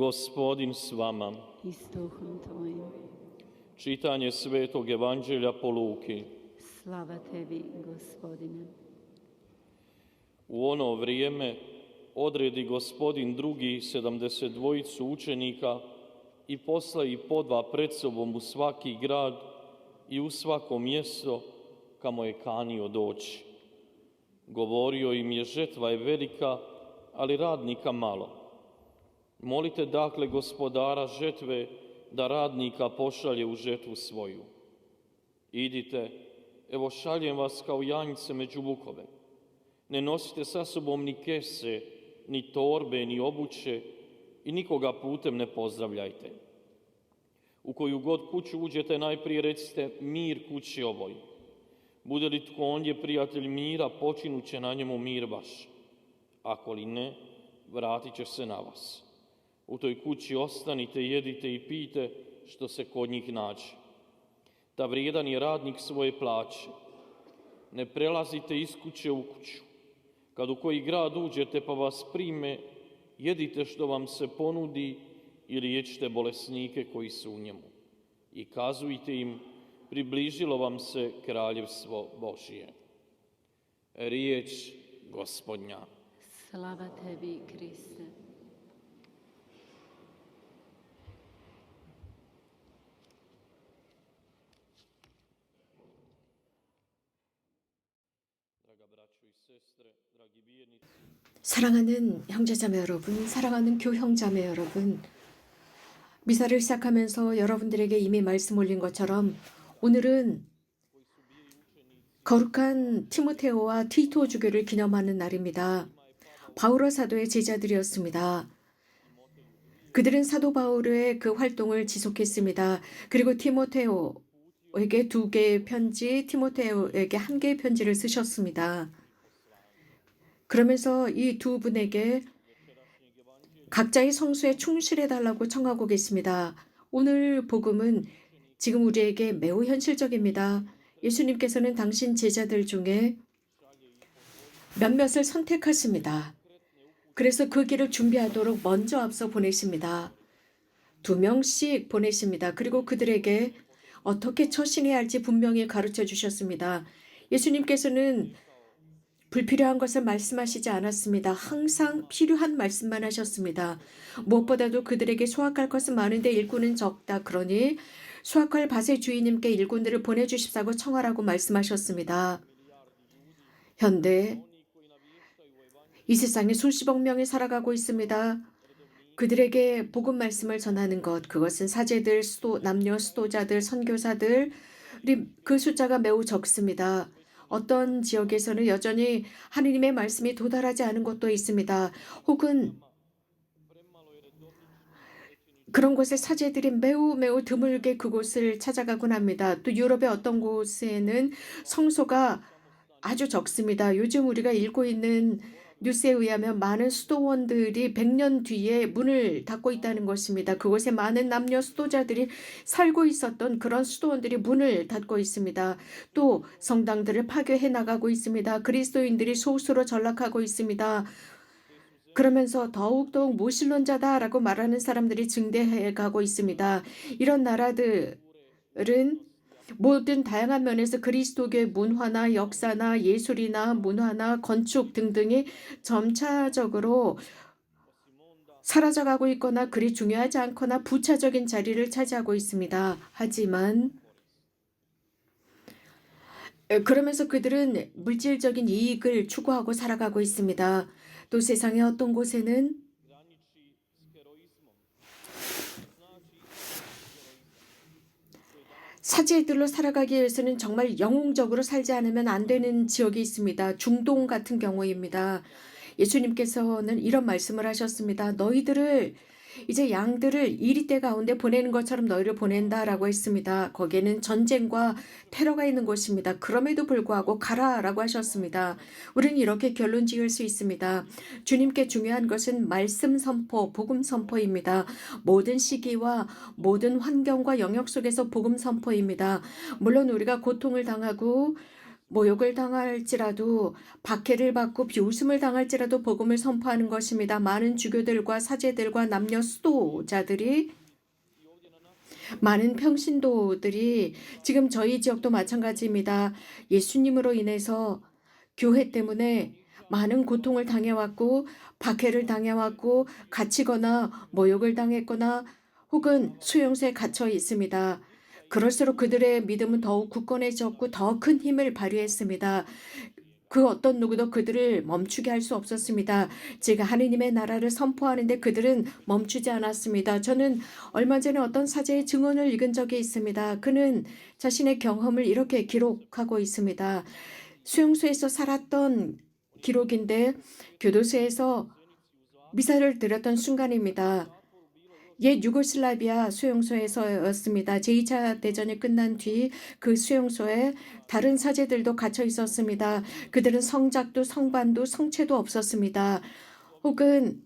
Gospodin s vama. i s duhom Tvojim. Čitanje Svetog Evanđelja po Luki. Slava Tebi, Gospodine. U ono vrijeme odredi gospodin drugi sedamdeset dvojicu učenika i posla i po dva pred sobom u svaki grad i u svako mjesto kamo je kanio doći. Govorio im je žetva je velika, ali radnika malo. Molite dakle gospodara žetve da radnika pošalje u žetvu svoju. Idite, evo šaljem vas kao janjce među vukove. Ne nosite sa sobom ni kese, ni torbe, ni obuće i nikoga putem ne pozdravljajte. U koju god kuću uđete, najprije recite mir kući ovoj. Bude li tko ondje prijatelj mira, počinut će na njemu mir vaš. Ako li ne, vratit će se na vas. U toj kući ostanite, jedite i pijte što se kod njih nađe. Da vrijedan je radnik svoje plaće. Ne prelazite iz kuće u kuću. Kad u koji grad uđete pa vas prime, jedite što vam se ponudi ili liječite bolesnike koji su u njemu. I kazujte im, približilo vam se kraljevstvo Božije. Riječ gospodnja. Slava Tebi, Kriste. 사랑하는 형제자매 여러분, 사랑하는 교형자매 여러분, 미사를 시작하면서 여러분들에게 이미 말씀 올린 것처럼 오늘은 거룩한 티모테오와 티토 주교를 기념하는 날입니다. 바울어 사도의 제자들이었습니다. 그들은 사도 바울의 그 활동을 지속했습니다. 그리고 티모테오에게 두 개의 편지, 티모테오에게 한 개의 편지를 쓰셨습니다. 그러면서 이 두 분에게 각자의 성수에 충실해 달라고 청하고 계십니다. 오늘 복음은 지금 우리에게 매우 현실적입니다. 예수님께서는 당신 제자들 중에 몇몇을 선택하십니다. 그래서 그 길을 준비하도록 먼저 앞서 보내십니다. 두 명씩 보내십니다. 그리고 그들에게 어떻게 처신해야 할지 분명히 가르쳐 주셨습니다. 예수님께서는 불필요한 것을 말씀하시지 않았습니다. 항상 필요한 말씀만 하셨습니다. 무엇보다도 그들에게 수확할 것은 많은데 일꾼은 적다. 그러니 수확할 밭의 주인님께 일꾼들을 보내주십사고 청하라고 말씀하셨습니다. 현대 이 세상에 수십억 명이 살아가고 있습니다. 그들에게 복음 말씀을 전하는 것, 그것은 사제들, 수도, 남녀 수도자들, 선교사들, 그 숫자가 매우 적습니다. 어떤 지역에서는 여전히 하느님의 말씀이 도달하지 않은 곳도 있습니다. 혹은 그런 곳에 사제들이 매우 매우 드물게 그곳을 찾아가곤 합니다. 또 유럽의 어떤 곳에는 성소가 아주 적습니다. 요즘 우리가 읽고 있는 뉴스에 의하면 많은 수도원들이 100년 뒤에 문을 닫고 있다는 것입니다. 그곳에 많은 남녀 수도자들이 살고 있었던 그런 수도원들이 문을 닫고 있습니다. 또 성당들을 파괴해 나가고 있습니다. 그리스도인들이 소수로 전락하고 있습니다. 그러면서 더욱더욱 무신론자다라고 말하는 사람들이 증대해 가고 있습니다. 이런 나라들은 모든 다양한 면에서 그리스도교의 문화나 역사나 예술이나 문화나 건축 등등이 점차적으로 사라져가고 있거나 그리 중요하지 않거나 부차적인 자리를 차지하고 있습니다. 하지만 그러면서 그들은 물질적인 이익을 추구하고 살아가고 있습니다. 또 세상의 어떤 곳에는 사제들로 살아가기 위해서는 정말 영웅적으로 살지 않으면 안 되는 지역이 있습니다. 중동 같은 경우입니다. 예수님께서는 이런 말씀을 하셨습니다. 너희들을 이제 양들을 이리때 가운데 보내는 것처럼 너희를 보낸다라고 했습니다. 거기에는 전쟁과 테러가 있는 곳입니다. 그럼에도 불구하고 가라라고 하셨습니다. 우리는 이렇게 결론 지을 수 있습니다. 주님께 중요한 것은 말씀 선포, 복음 선포입니다. 모든 시기와 모든 환경과 영역 속에서 복음 선포입니다. 물론 우리가 고통을 당하고 모욕을 당할지라도 박해를 받고 비웃음을 당할지라도 복음을 선포하는 것입니다. 많은 주교들과 사제들과 남녀 수도자들이 많은 평신도들이 지금 저희 지역도 마찬가지입니다. 예수님으로 인해서 교회 때문에 많은 고통을 당해왔고 박해를 당해왔고 갇히거나 모욕을 당했거나 혹은 수용소에 갇혀 있습니다. 그럴수록 그들의 믿음은 더욱 굳건해졌고 더 큰 힘을 발휘했습니다. 그 어떤 누구도 그들을 멈추게 할 수 없었습니다. 제가 하느님의 나라를 선포하는데 그들은 멈추지 않았습니다. 저는 얼마 전에 어떤 사제의 증언을 읽은 적이 있습니다. 그는 자신의 경험을 이렇게 기록하고 있습니다. 수용소에서 살았던 기록인데 교도소에서 미사를 드렸던 순간입니다. 옛 유고슬라비아 수용소에서였습니다. 제2차 대전이 끝난 뒤 그 수용소에 다른 사제들도 갇혀 있었습니다. 그들은 성작도 성반도 성체도 없었습니다. 혹은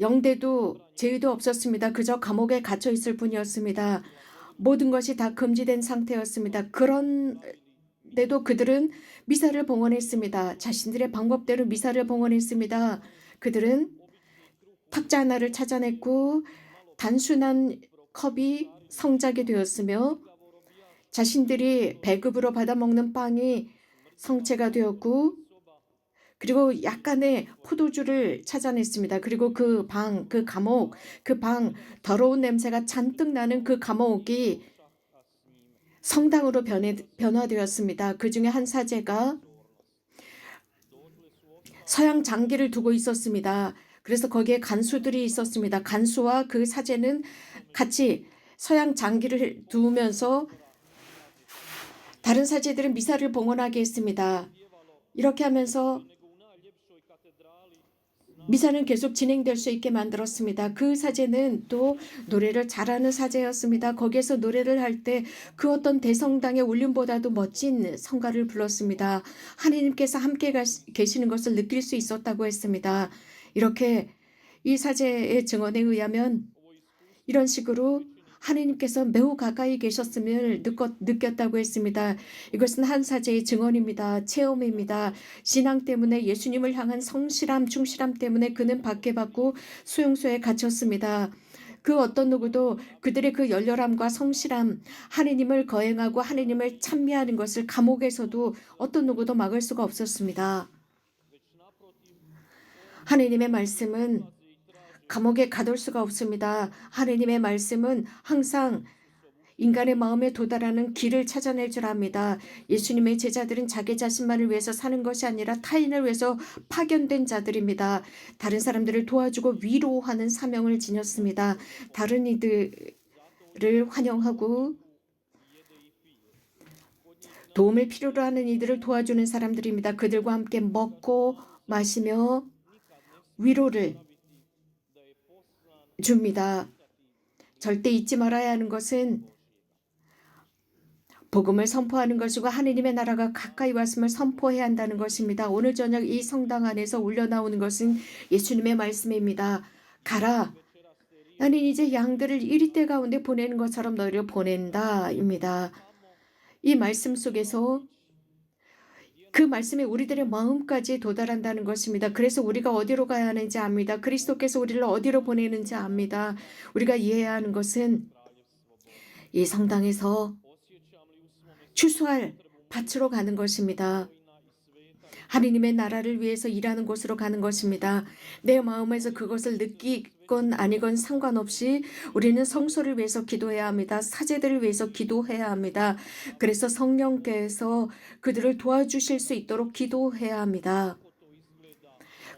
영대도 제의도 없었습니다. 그저 감옥에 갇혀 있을 뿐이었습니다. 모든 것이 다 금지된 상태였습니다. 그런데도 그들은 미사를 봉헌했습니다. 자신들의 방법대로 미사를 봉헌했습니다. 그들은 탁자 하나를 찾아냈고 단순한 컵이 성작이 되었으며 자신들이 배급으로 받아먹는 빵이 성체가 되었고 그리고 약간의 포도주를 찾아냈습니다. 그리고 그 방, 그 감옥, 그 방 더러운 냄새가 잔뜩 나는 그 감옥이 성당으로 변해, 변화되었습니다. 그 중에 한 사제가 서양 장기를 두고 있었습니다. 그래서 거기에 간수들이 있었습니다. 간수와 그 사제는 같이 서양 장기를 두면서 다른 사제들은 미사를 봉헌하게 했습니다. 이렇게 하면서 미사는 계속 진행될 수 있게 만들었습니다. 그 사제는 또 노래를 잘하는 사제였습니다. 거기에서 노래를 할 때 그 어떤 대성당의 울림보다도 멋진 성가를 불렀습니다. 하나님께서 함께 계시는 것을 느낄 수 있었다고 했습니다. 이렇게 이 사제의 증언에 의하면 이런 식으로 하나님께서 매우 가까이 계셨음을 느꼈, 느꼈다고 했습니다. 이것은 한 사제의 증언입니다. 체험입니다. 신앙 때문에 예수님을 향한 성실함, 충실함 때문에 그는 박해받고 수용소에 갇혔습니다. 그 어떤 누구도 그들의 그 열렬함과 성실함, 하느님을 거행하고 하느님을 찬미하는 것을 감옥에서도 어떤 누구도 막을 수가 없었습니다. 하느님의 말씀은 감옥에 가둘 수가 없습니다. 하느님의 말씀은 항상 인간의 마음에 도달하는 길을 찾아낼 줄 압니다. 예수님의 제자들은 자기 자신만을 위해서 사는 것이 아니라 타인을 위해서 파견된 자들입니다. 다른 사람들을 도와주고 위로하는 사명을 지녔습니다. 다른 이들을 환영하고 도움을 필요로 하는 이들을 도와주는 사람들입니다. 그들과 함께 먹고 마시며 위로를 줍니다. 절대 잊지 말아야 하는 것은 복음을 선포하는 것이고 하느님의 나라가 가까이 왔음을 선포해야 한다는 것입니다. 오늘 저녁 이 성당 안에서 울려나오는 것은 예수님의 말씀입니다. 가라. 나는 이제 양들을 이리 때 가운데 보내는 것처럼 너희를 보낸다입니다. 이 말씀 속에서 그 말씀이 우리들의 마음까지 도달한다는 것입니다. 그래서 우리가 어디로 가야 하는지 압니다. 그리스도께서 우리를 어디로 보내는지 압니다. 우리가 이해해야 하는 것은 이 성당에서 추수할 밭으로 가는 것입니다. 하느님의 나라를 위해서 일하는 곳으로 가는 것입니다. 내 마음에서 그것을 느끼 건 아니건 상관없이 우리는 성소를 위해서 기도해야 합니다. 사제들을 위해서 기도해야 합니다. 그래서 성령께서 그들을 도와주실 수 있도록 기도해야 합니다.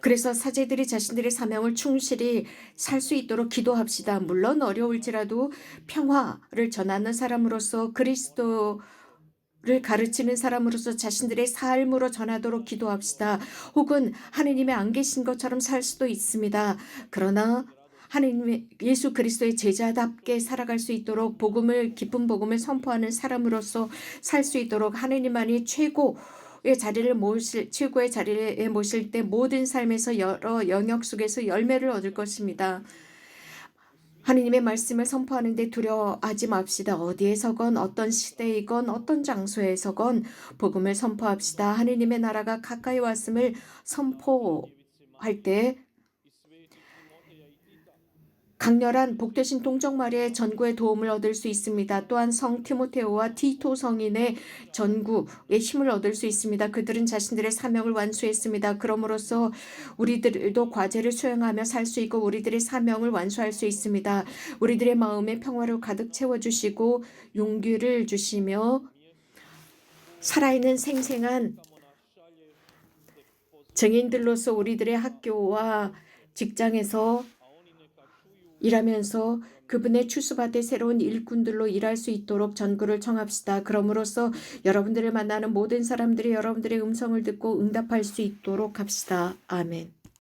그래서 사제들이 자신들의 사명을 충실히 살 수 있도록 기도합시다. 물론 어려울지라도 평화를 전하는 사람으로서 그리스도 를 가르치는 사람으로서 자신들의 삶으로 전하도록 기도합시다. 혹은 하느님의 안 계신 것처럼 살 수도 있습니다. 그러나 하느님의 예수 그리스도의 제자답게 살아갈 수 있도록 복음을 기쁜 복음을 선포하는 사람으로서 살 수 있도록 하느님만이 최고 의 자리를 모실 최고의 자리에 모실 때 모든 삶에서 여러 영역 속에서 열매를 얻을 것입니다. 하느님의 말씀을 선포하는데 두려워하지 맙시다. 어디에서건 어떤 시대이건 어떤 장소에서건 복음을 선포합시다. 하느님의 나라가 가까이 왔음을 선포할 때 강렬한 복되신 동정 마리의 전구의 도움을 얻을 수 있습니다. 또한 성 티모테오와 티토 성인의 전구의 힘을 얻을 수 있습니다. 그들은 자신들의 사명을 완수했습니다. 그러므로써 우리들도 과제를 수행하며 살 수 있고 우리들의 사명을 완수할 수 있습니다. 우리들의 마음에 평화를 가득 채워주시고 용기를 주시며 살아있는 생생한 증인들로서 우리들의 학교와 직장에서 일하면서 그분의 추수받을 새로운 일꾼들로 일할 수 있도록 전구를 청합시다. 그럼으로써 여러분들을 만나는 모든 사람들이 여러분들의 음성을 듣고 응답할 수 있도록 합시다. 아멘.